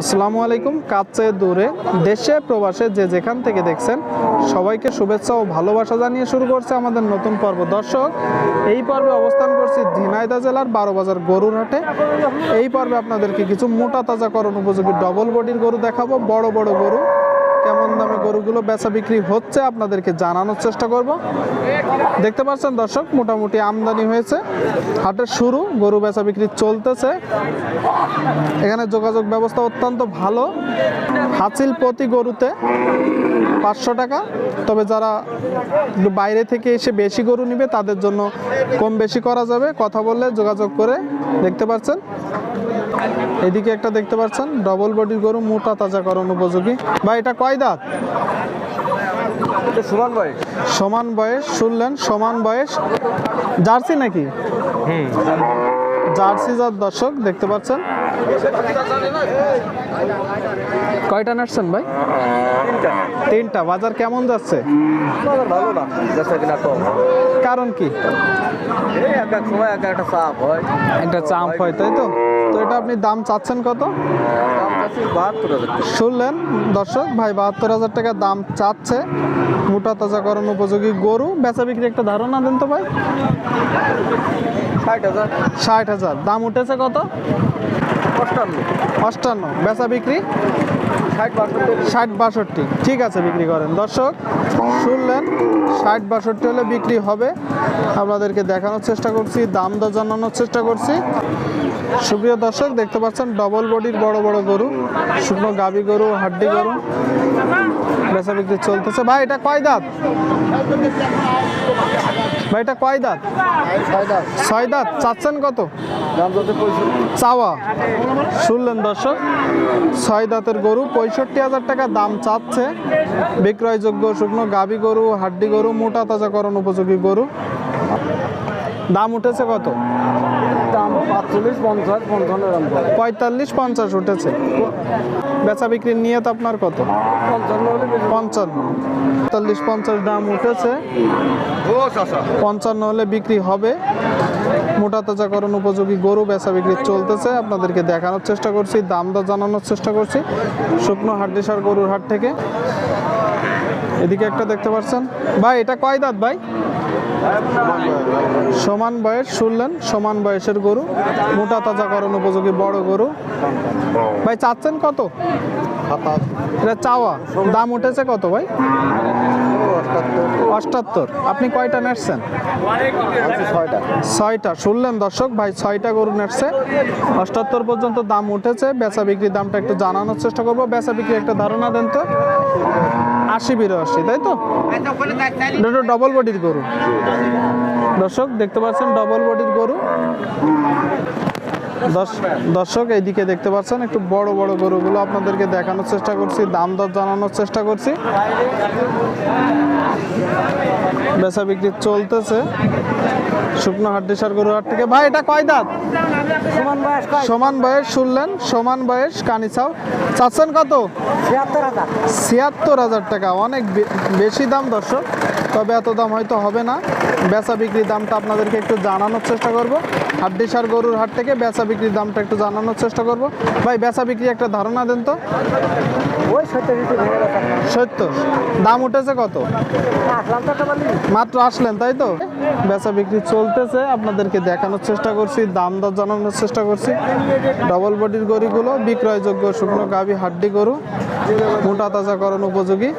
আসসালামু আলাইকুম, কাছে দূরে, দেশে, প্রবাসে যে যেখান থেকে দেখছেন, সবাইকে শুভেচ্ছা ও ভালোবাসা জানিয়ে শুরু করছে আমাদের নতুন পর্ব। দর্শক, এই পর্বে অবস্থান করছি ঝিনাইদা জেলার বারো বাজার গরুর হাটে এই পর্বে আপনাদেরকে কিছু মোটা তাজাকরণ উপযোগী ডবল বডির গরু দেখাবো, বড় বড় গরু। কেমন দামে গরুগুলো বেচা বিক্রি হচ্ছে আপনাদেরকে জানানোর চেষ্টা করব। দেখতে পাচ্ছেন দর্শক, মোটামুটি আমদানি হয়েছে। হাটের শুরু, গরু বেচা বিক্রি চলতেছে। এখানে যোগাযোগ ব্যবস্থা অত্যন্ত ভালো। হাসিল প্রতি গরুতে পাঁচশো টাকা। তবে যারা বাইরে থেকে এসে বেশি গরু নিবে, তাদের জন্য কম বেশি করা যাবে। কথা বললে যোগাযোগ করে দেখতে পাচ্ছেন। এদিকে একটা দেখতে পাচ্ছেন ডবল বডির গরু মোটা তাজাকরণ উপযোগী। বা এটা কয় দাঁত? সুমান ভাই সমান বয়স শুনলেন সমান বয়স। জার্সি নাকি? হুম। জার্সি জাত দর্শক দেখতে পাচ্ছেন। কয়টা নাটছেন ভাই? তিনটা। বাজার কেমন যাচ্ছে? ভালো না কারণ কি? এই এক এক সময় এক একটা চাপ হয়। একটা চাম্প হয় তাই তো? তো এটা আপনি দাম চাচ্ছেন কত? শুনলেন দর্শক ভাই বাহাত্তর হাজার টাকা দাম চাচ্ছে। মোটা তাজাকরণ উপযোগী গরু। বেচা বিক্রি একটা ধারণা দেন তো ভাই। ষাট হাজার ষাট হাজার। দাম উঠেছে কত? অষ্টান্ন। অষ্টান্ন। বেচা বিক্রি? ষাট বাষট্টি। ঠিক আছে বিক্রি করেন। দর্শক, শুনলেন, ষাট বাষট্টি হলে বিক্রি হবে। আপনাদেরকে দেখানোর চেষ্টা করছি, দাম দর জানানোর চেষ্টা করছি। সুপ্রিয় দর্শক, দেখতে পাচ্ছেন ডবল বডির বড় বড় গরু, শুকনো গাবি গরু, হাড্ডি গরু। বেচা বিক্রি চলতেছে। ভাই, এটা কয় দাঁত? ভাই এটা কয় দাঁত? ছয় দাঁত। চাচ্ছেন কত? চাওয়া। শুনলেন দর্শক ছয় দাঁতের গরু পঁয়ষট্টি হাজার টাকা দাম চাচ্ছে। বিক্রয়যোগ্য শুকনো গাবি গরু হাড্ডি গরু মোটা তাজাকরণ উপযোগী গরু। দাম উঠেছে কত? দাম পাঁচচল্লিশ পঞ্চাশ পঞ্চান্ন পড়ে পঁয়তাল্লিশ পঞ্চাশ উঠেছে। বেচা বিক্রির নিয়ত আপনার কত? পঞ্চান্ন পঞ্চান্ন। পঁয়তাল্লিশ পঞ্চাশ দাম উঠেছে। পঞ্চান্ন হলে বিক্রি হবে। মোটা তাজাকরণ উপযোগী গরু বেচা বিক্রি চলতেছে। আপনাদেরকে দেখানোর চেষ্টা করছি দাম দর জানানোর চেষ্টা করছি। শুকনো হাড্ডিসার গরুর হাট থেকে। এদিকে একটা দেখতে পাচ্ছেন। ভাই, এটা কয় দাঁত ভাই? সমান বয়স, শুনলেন? সমান বয়সের গরু, মোটা তাজা তাজাকরণ উপযোগী বড় গরু। ভাই, চাচ্ছেন কত? এটা চাওয়া। দাম উঠেছে কত ভাই? অষ্টাত্তর। আপনি কয়টা নেটছেন ছয়টা। ছয়টা শুনলেন দর্শক? ভাই, ছয়টা গরু নেটছে অষ্টাত্তর পর্যন্ত দাম উঠেছে। বেচা বিক্রির দামটা একটু জানানোর চেষ্টা করব। বেচা বিক্রি একটা ধারণা দেন তো। আশি বিরাশি তাই তো? ডবল বডির গরু। দর্শক, দেখতে পাচ্ছেন ডবল বডির গরু। দর্শক, এইদিকে দেখতে পাচ্ছেন একটু বড় বড় গরুগুলো আপনাদেরকে দেখানোর চেষ্টা করছি, দাম দর জানানোর চেষ্টা করছি। বেচা বিক্রি চলতেছে। শুকনো হাড্ডিসার গরু হাট থেকে। ভাই এটা কয় দাঁত? সমান বয়স শুনলেন সমান বয়স কানিছাও। চাচ্ছেন কত? ছিয়াত্তর হাজার। টাকা। অনেক বেশি দাম দর্শক তবে এত দাম হয়তো হবে না। বেচা বিক্রির দামটা আপনাদেরকে একটু জানানোর চেষ্টা করব। হাড্ডিসার গরুর হাট থেকে বেচা বিক্রির দামটা একটু জানানোর চেষ্টা করব। ভাই বেচা বিক্রি একটা ধারণা দেন তো। ওই সত্তর দাম উঠেছে কত? মাত্র আসলেন তাই তো? বেচা বিক্রি চলতেছে আপনাদেরকে দেখানোর চেষ্টা করছি দাম দর জানানোর চেষ্টা করছি। ডবল বডির গরুগুলো বিক্রয়যোগ্য শুকনো গাভী হাড্ডি গরু মোটা তাজাকরণ উপযোগী।